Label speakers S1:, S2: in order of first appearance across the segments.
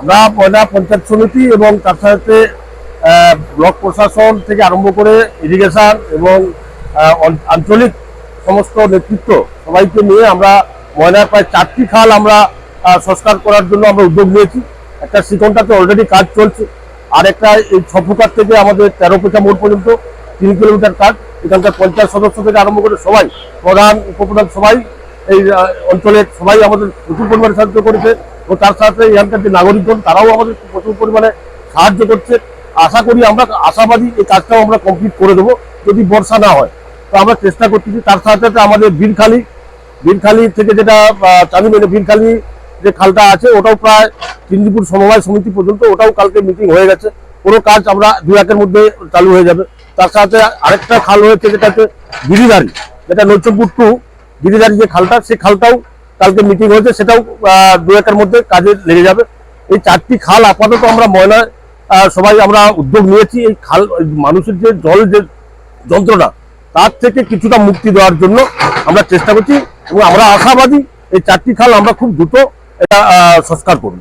S1: আমরা ময়না পঞ্চায়েত সমিতি এবং তার সাথে ব্লক প্রশাসন থেকে আরম্ভ করে ইরিগেশন এবং আঞ্চলিক সমস্ত নেতৃত্ব সবাইকে নিয়ে আমরা ময়নার প্রায় চারটি খাল আমরা সংস্কার করার জন্য আমরা উদ্যোগ নিয়েছি। একটা সিকনটাতে অলরেডি কাজ চলছে। আর একটা এই ছপুকার থেকে আমাদের তেরো পেটা মোড় পর্যন্ত, তিন কিলোমিটার কাজ। এখানকার পঞ্চায়েত সদস্য থেকে আরম্ভ করে সবাই, প্রধান, উপপ্রধান সবাই, এই অঞ্চলের সবাই আমাদের প্রচুর পরিমাণে সাহায্য করেছে। ও তার সাথে এখানকার যে নাগরিকগণ, তারাও আমাদের প্রচুর পরিমাণে সাহায্য করছে। আশা করি আমরা আশাবাদী এই কাজটাও আমরা কমপ্লিট করে দেবো, যদি বর্ষা না হয়। তো আমরা চেষ্টা করতেছি তার সাথে সাথে আমাদের বীরখালী, বীরখালি থেকে যেটা চালু মেনে বীরখালী যে খালটা আছে, ওটাও প্রায় চিন্দিপুর সমবায় সমিতি পর্যন্ত ওটাও কালকে মিটিং হয়ে গেছে। পুরো কাজ আমরা দু একের মধ্যে চালু হয়ে যাবে। তার সাথে আরেকটা খাল হয়েছে যেটা হচ্ছে গিরিধারী, যেটা নৈচমপুর টু গিরিধারী যে খালটা, সেই খালটাও কালকে মিটিং হয়েছে, সেটাও দু একের মধ্যে কাজে লেগে যাবে। এই চারটি খাল আপাতত আমরা ময়লা সবাই আমরা উদ্যোগ নিয়েছি, এই খাল মানুষের যে জল, যে যন্ত্রণা, তার থেকে কিছুটা মুক্তি দেওয়ার জন্য আমরা চেষ্টা করছি এবং আমরা আশাবাদী এই চারটি খাল আমরা খুব দ্রুত এটা সংস্কার করব।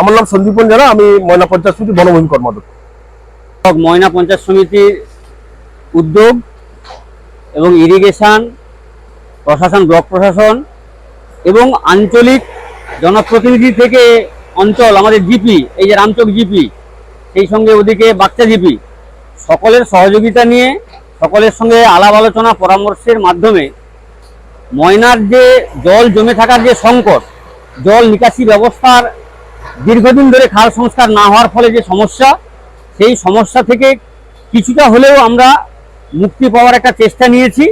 S1: আমার নাম সন্দীপন জানা আমি ময়না পঞ্চায়েত সমিতি বনভূমি কর্মদক্ষ
S2: ময়না পঞ্চায়েত সমিতির উদ্যোগ এবং ইরিগেশন প্রশাসন, ব্লক প্রশাসন এবং আঞ্চলিক জনপ্রতিনিধি থেকে অঞ্চল, আমাদের জিপি, এই যে রামচক জিপি, সেই সঙ্গে ওদিকে বাচ্চা জিপি, সকলের সহযোগিতা নিয়ে, সকলের সঙ্গে আলাপ আলোচনা, পরামর্শের মাধ্যমে ময়নার যে জল জমে থাকার যে সংকট, জল নিকাশি ব্যবস্থার দীর্ঘদিন ধরে খাল সংস্কার না হওয়ার ফলে যে সমস্যা, সেই সমস্যা থেকে কিছুটা হলেও আমরা মুক্তি পাওয়ার একটা চেষ্টা নিয়েছি।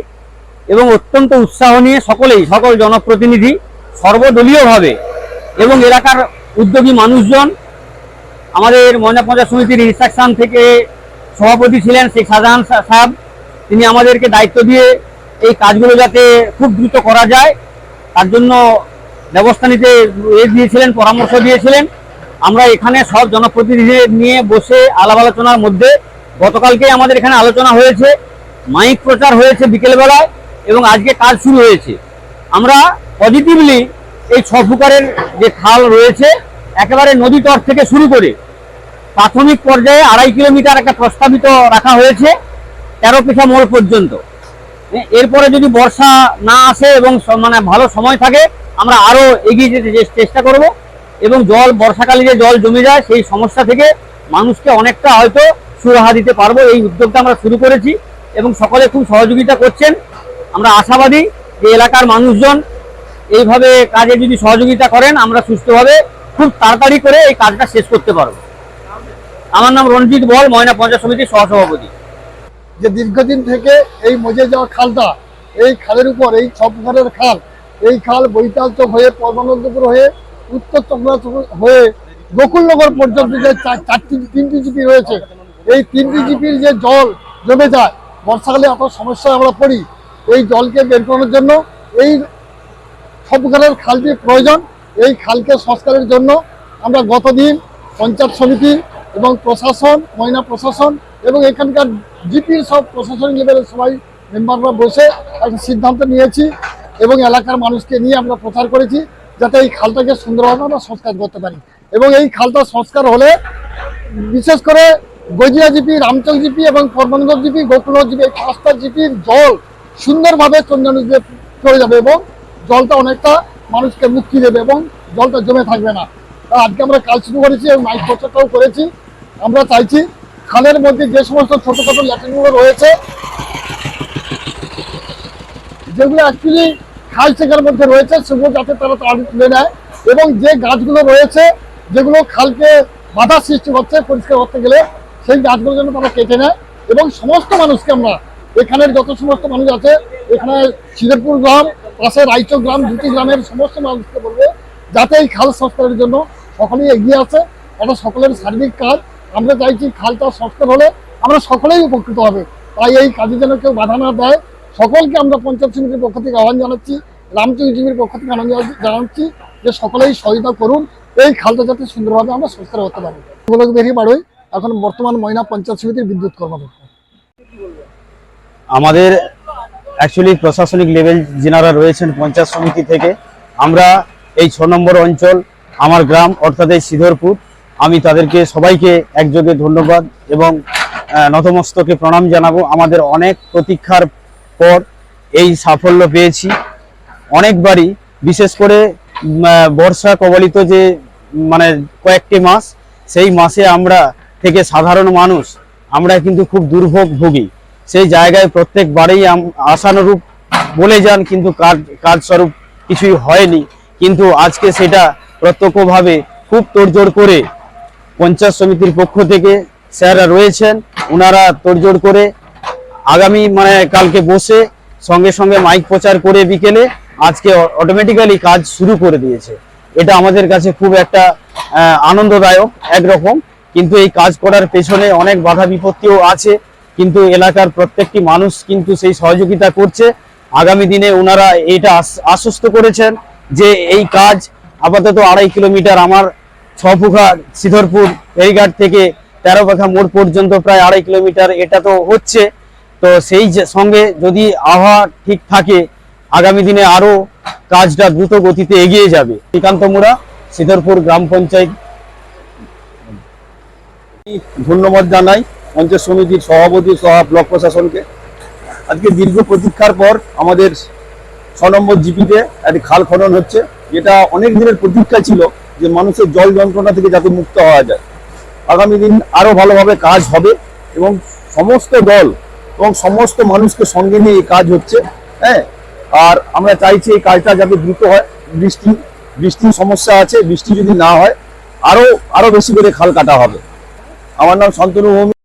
S2: এবং অত্যন্ত উৎসাহ নিয়ে সকলেই, সকল জনপ্রতিনিধি সর্বদলীয়ভাবে এবং এলাকার উদ্যোগী মানুষজন, আমাদের ময়না পঞ্চায়েত সমিতির ইনস্ট্রাকশন থেকে সভাপতি ছিলেন শেখ শাহজাহান সাহেব। তিনি আমাদেরকে দায়িত্ব দিয়ে এই কাজগুলো যাতে খুব দ্রুত করা যায়, তার জন্য ব্যবস্থা নিতে এ দিয়েছিলেন, পরামর্শ দিয়েছিলেন। আমরা এখানে সব জনপ্রতিনিধিদের নিয়ে বসে আলাপ আলোচনার মধ্যে গতকালকে আমাদের এখানে আলোচনা হয়েছে, মাইক প্রচার হয়েছে বিকেলবেলায়। এবং আজকে কাজ শুরু হয়েছে। আমরা পজিটিভলি এই ছ ফুকারের যে খাল রয়েছে, একেবারে নদী তট থেকে শুরু করে প্রাথমিক পর্যায়ে আড়াই কিলোমিটার একটা প্রস্তাবিত রাখা হয়েছে, তেরো পিঠা মোড় পর্যন্ত। এরপরে যদি বর্ষা না আসে এবং মানে ভালো সময় থাকে, আমরা আরও এগিয়ে যেতে চেষ্টা করব এবং জল, বর্ষাকালে যে জল জমে যায়, সেই সমস্যা থেকে মানুষকে অনেকটা হয়তো সুরাহা দিতে পারব। এই উদ্যোগটা আমরা শুরু করেছি এবং সকলে খুব সহযোগিতা করছেন। আমরা আশাবাদী যে এলাকার মানুষজন এইভাবে কাজে যদি সহযোগিতা করেন, আমরা সুস্থভাবে খুব তাড়াতাড়ি করে এই কাজটা শেষ করতে পারব। আমার নাম রঞ্জিত বল, ময়না পঞ্চায়েত সমিতির সহসভাপতি।
S3: যে দীর্ঘদিন থেকে এই মজে যাওয়া খালটা, এই খালের উপর, এই ছপঘরের খাল, এই খাল বৈতাল চক হয়ে পরমানন্দপুর হয়ে, উত্তর চক্রাচক হয়ে গোকুলনগর পর্যন্ত যে চার- চারটি, তিনটি জিপি রয়েছে, এই তিনটি জিপির যে জল জমে যায়, বর্ষাকালে এত সমস্যায় আমরা পড়ি এই জলকে বের করানোর জন্য, এই ছপঘরের খালটি প্রয়োজন, এই খালকে সংস্কারের জন্য আমরা গতদিন পঞ্চায়েত সমিতি এবং প্রশাসন ময়না প্রশাসন এবং এখানকার জিপির সব প্রশাসনিক লেভেলের সবাই মেম্বাররা বসে একটা সিদ্ধান্ত নিয়েছি এবং এলাকার মানুষকে নিয়ে আমরা প্রচার করেছি যাতে এই খালটাকে সুন্দরভাবে আমরা সংস্কার করতে পারি। এবং এই খালটা সংস্কার হলে বিশেষ করে গজিয়া জিপি রামচক জিপি এবং পরমানগর জিপি গোকুলনগর জিপি, এই পাঁচটা জিপির জল সুন্দরভাবে চন্দ্র নদীতে চলে যাবে এবং জলটা অনেকটা মানুষকে মুক্তি দেবে এবং জলটা জমে থাকবে না। আজকে আমরা কাজ শুরু করেছি এবং মাইক প্রচারটাও করেছি। আমরা চাইছি খালের মধ্যে যে সমস্ত ছোটখাটো ল্যাট্রিনগুলো রয়েছে, যেগুলো অ্যাকচুয়ালি খাল চেকার মধ্যে রয়েছে, সেগুলো যাতে তারা তাড়াতাড়ি তুলে নেয় এবং যে গাছগুলো রয়েছে, যেগুলো খালকে বাধা সৃষ্টি করছে পরিষ্কার করতে গেলে, সেই গাছগুলো যেন তারা কেটে নেয় এবং সমস্ত মানুষকে আমরা এখানের যত সমস্ত মানুষ আছে, এখানে সিদেরপুর গ্রাম, পাশে রাইচক গ্রাম, দুটি গ্রামের সমস্ত মানুষকে বলবে, যাতে এই খাল সংস্কারের জন্য সকলেই এগিয়ে আসে এটা সকলের সার্বিক কাজ। আমরা চাইছি খালটা সংস্কার হলে আমরা সকলেই উপকৃত হবে। তাই এই কাজে যেন কেউ বাধা না দেয়। সকলকে আমরা পঞ্চায়েত সমিতির পক্ষ থেকে আহ্বান জানাচ্ছি, রামচন্দ্র জিবির পক্ষ থেকে আহ্বান জানা- জানাচ্ছি যে সকলেই সহায়তা করুন, এই খালটা যাতে সুন্দরভাবে আমরা সংস্কার করতে পারি। বেরিয়ে বাড়ই, এখন বর্তমান ময়না পঞ্চায়েত সমিতির বিদ্যুৎ কর্মকর্তা।
S4: আমাদের অ্যাকচুয়ালি প্রশাসনিক লেভেল যেনারা রয়েছেন পঞ্চায়েত সমিতি থেকে, আমরা এই ছ নম্বর অঞ্চল, আমার গ্রাম, অর্থাৎ এই শ্রীধরপুর আমি তাদেরকে সবাইকে একযোগে ধন্যবাদ এবং নতমস্তকে প্রণাম জানাব। আমাদের অনেক প্রতীক্ষার পর এই সাফল্য পেয়েছি। অনেকবারই, বিশেষ করে বর্ষা কবলিত যে মানে কয়েকটি মাস, সেই মাসে আমরা থেকে সাধারণ মানুষ, আমরা কিন্তু খুব দুর্ভোগ ভোগী সেই জায়গায় প্রত্যেকবারেই আম- আশানুরূপ বলে যান, কিন্তু কাজ কাজস্বরূপ কিছুই হয়নি। কিন্তু আজকে সেটা প্রত্যক্ষভাবে খুব তোড়জোড় করে পঞ্চায়েত সমিতির পক্ষ থেকে স্যাররা রয়েছেন ওনারা তোড়জোড় করে আগামী মানে কালকে বসে সঙ্গে সঙ্গে মাইক প্রচার করে বিকেলে আজকে অটোমেটিক্যালি কাজ শুরু করে দিয়েছে। এটা আমাদের কাছে খুব একটা আনন্দদায়ক, একরকম। কিন্তু এই কাজ করার পেছনে অনেক বাধা বিপত্তিও আছে। কিন্তু এলাকার প্রত্যেকটি মানুষ কিন্তু সেই সহযোগিতা করছে। আগামী দিনে ওনারা এটা আশ্বস্ত করেছেন যে এই কাজ আপাতত আড়াই কিলোমিটার আমার ছপুখা সিধরপুর ফেরিঘাট থেকে তেরো পাখা মোড় পর্যন্ত প্রায় আড়াই কিলোমিটার এটা তো হচ্ছে। তো সেই সঙ্গে যদি আবহাওয়া ঠিক থাকে, আগামী দিনে আরও কাজটা দ্রুত গতিতে এগিয়ে যাবে। শ্রীকান্ত মুড়া শ্রীধরপুর গ্রাম পঞ্চায়েত।
S1: ধন্যবাদ জানাই। পঞ্চায়েত সমিতির সভাপতি সহ ব্লক প্রশাসনকে। আজকে দীর্ঘ প্রতীক্ষার পর আমাদের ছ নম্বর জিপিতে একটি খাল খনন হচ্ছে, যেটা অনেক দিনের প্রতীক্ষা ছিল যে মানুষের জল যন্ত্রণা থেকে যাতে মুক্ত হওয়া যায়। আগামী দিন আরও ভালোভাবে কাজ হবে এবং সমস্ত দল এবং সমস্ত মানুষকে সঙ্গে নিয়ে এই কাজ হচ্ছে হ্যাঁ? আর আমরা চাইছি এই কাজটা যাতে দ্রুত হয়, বৃষ্টি, বৃষ্টির সমস্যা আছে, বৃষ্টি যদি না হয়, আরও আরও বেশি করে খাল কাটা হবে। আমার নাম শান্তনু ভৌমিক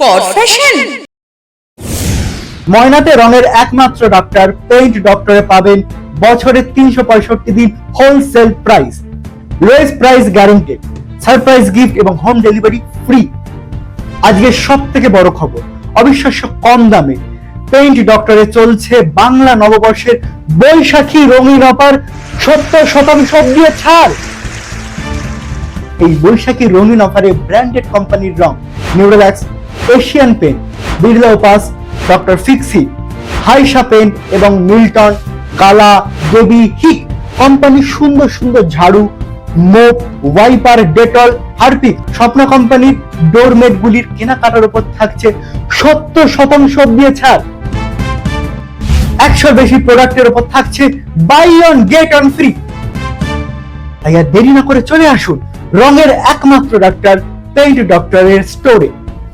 S5: কর ফ্যাশন।
S6: ময়নাতে রঙের একমাত্র ডক্টর পেইন্ট ডক্টরে পাবেন বছরে তিনশো পঁয়ষট্টি দিন wholesale price lowest price guaranteed surprise gift এবং হোম ডেলিভারি ফ্রি আজকে সব থেকে বড় খবর, অবিশ্বাস্য কম দামে। পেইন্ট ডক্টরে চলছে বাংলা নববর্ষের বৈশাখী রঙিন অফার, সত্তর শতাংশ দিয়ে ছাড়। এই বৈশাখী রঙিন অফারে ব্র্যান্ডেড কোম্পানির রং Nerolac Asian paint, Birla Opus, doctor Fixit, হাইসা paint এবং মিল্টন, কালা, দেবী হিক কোম্পানির সুন্দর সুন্দর ঝাড়ু, মোপ, ওয়াইপার, ডেটল, হারপিক স্বপ্ন কোম্পানির ডোরমেট গুলির কেনাকাটার উপর থাকছে সত্তর শতাংশ দিয়ে ছাড়। একশোর বেশি প্রোডাক্টের উপর থাকছে buy one get one free তাই আর দেরি না করে চলে আসুন রঙের একমাত্র ডাক্তার পেইন্ট ডক্টরের স্টোরে